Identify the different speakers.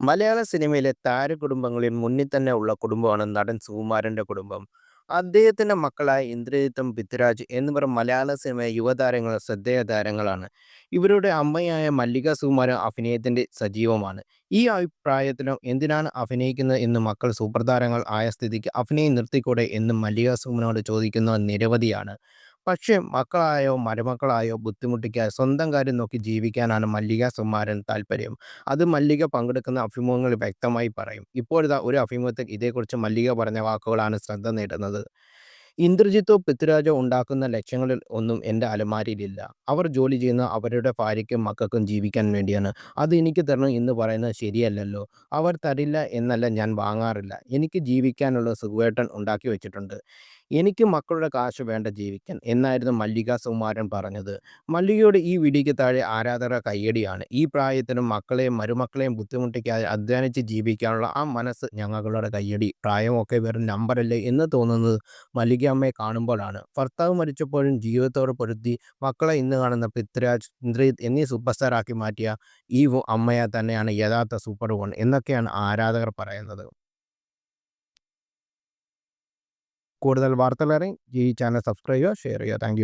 Speaker 1: മലയാള സിനിമയിലെ താരകുടുംബങ്ങളിൽ മുന്നിൽ തന്നെ ഉള്ള കുടുംബമാണ് നടൻ സുകുമാരന്റെ കുടുംബം. അദ്ദേഹത്തിന്റെ മക്കളായ ഇന്ദ്രജിത്തും പൃഥ്വിരാജ് എന്നിവർ മലയാള സിനിമയിലെ യുവതാരങ്ങൾ ശ്രദ്ധേയ താരങ്ങളാണ്. ഇവരുടെ അമ്മയായ മല്ലിക സുകുമാരൻ അഭിനയത്തിന്റെ സജീവമാണ്. ഈ അഭിപ്രായത്തിലും എന്തിനാണ് അഭിനയിക്കുന്നത് എന്ന് മക്കൾ സൂപ്പർ താരങ്ങൾ ആയ സ്ഥിതിക്ക് അഭിനയം നിർത്തിക്കൂടെ എന്നും മല്ലിക സുകുമാരനോട് ചോദിക്കുന്നവർ നിരവധിയാണ്. പക്ഷേ മക്കളായോ മരുമക്കളായോ ബുദ്ധിമുട്ടിക്കാതെ സ്വന്തം കാര്യം നോക്കി ജീവിക്കാനാണ് മല്ലിക സുമാരൻ താല്പര്യം അത് മല്ലിക പങ്കെടുക്കുന്ന അഭിമുഖങ്ങൾ വ്യക്തമായി പറയും. ഇപ്പോഴത്തെ ഒരു അഭിമുഖത്തിൽ ഇതേക്കുറിച്ച് മല്ലിക പറഞ്ഞ വാക്കുകളാണ് ശ്രദ്ധ നേടുന്നത്. ഇന്ദ്രജിത്തോ പൃഥ്വിരാജോ ഉണ്ടാക്കുന്ന ലക്ഷ്യങ്ങളിൽ ഒന്നും എന്റെ അലമാരിയിലില്ല അവർ ജോലി ചെയ്യുന്ന അവരുടെ ഭാര്യയ്ക്കും മക്കൾക്കും ജീവിക്കാൻ വേണ്ടിയാണ്. അത് എനിക്ക് തരണം എന്ന് പറയുന്നത് ശരിയല്ലല്ലോ. അവർ തരില്ല എന്നല്ല ഞാൻ വാങ്ങാറില്ല. എനിക്ക് ജീവിക്കാനുള്ള സുഖവേട്ടൻ ഉണ്ടാക്കി വെച്ചിട്ടുണ്ട് എനിക്ക് മക്കളുടെ കാശ് വേണ്ട ജീവിക്കാൻ എന്നായിരുന്നു മല്ലിക സുകുമാരൻ പറഞ്ഞത്. മല്ലികയുടെ ഈ വിടിക്ക് താഴെ ആരാധക കയ്യടിയാണ്. ഈ പ്രായത്തിനും മക്കളെയും മരുമക്കളെയും ബുദ്ധിമുട്ടിക്കാതെ അധ്വാനിച്ച് ജീവിക്കാനുള്ള ആ മനസ്സ് ഞങ്ങളുടെ കയ്യടി. പ്രായമൊക്കെ വെറും നമ്പറല്ലേ എന്ന് തോന്നുന്നത് മല്ലികാമ്മയെ കാണുമ്പോഴാണ്. ഭർത്താവ് മരിച്ചപ്പോഴും ജീവിതത്തോട് പൊരുത്തി മക്കളെ ഇന്ന് കാണുന്ന പൃഥ്വിരാജ്, ഇന്ദ്രീത് എന്നീ സൂപ്പർ സ്റ്റാറാക്കി മാറ്റിയ ഈ അമ്മയെ തന്നെയാണ് യഥാർത്ഥ സൂപ്പർ വൺ എന്നൊക്കെയാണ് ആരാധകർ പറയുന്നത്. കൂടുതൽ വാർത്തകളറിയാൻ ഈ ചാനൽ സബ്സ്ക്രൈബ് ചെയ്യുക, ഷെയർ ചെയ്യുക. താങ്ക്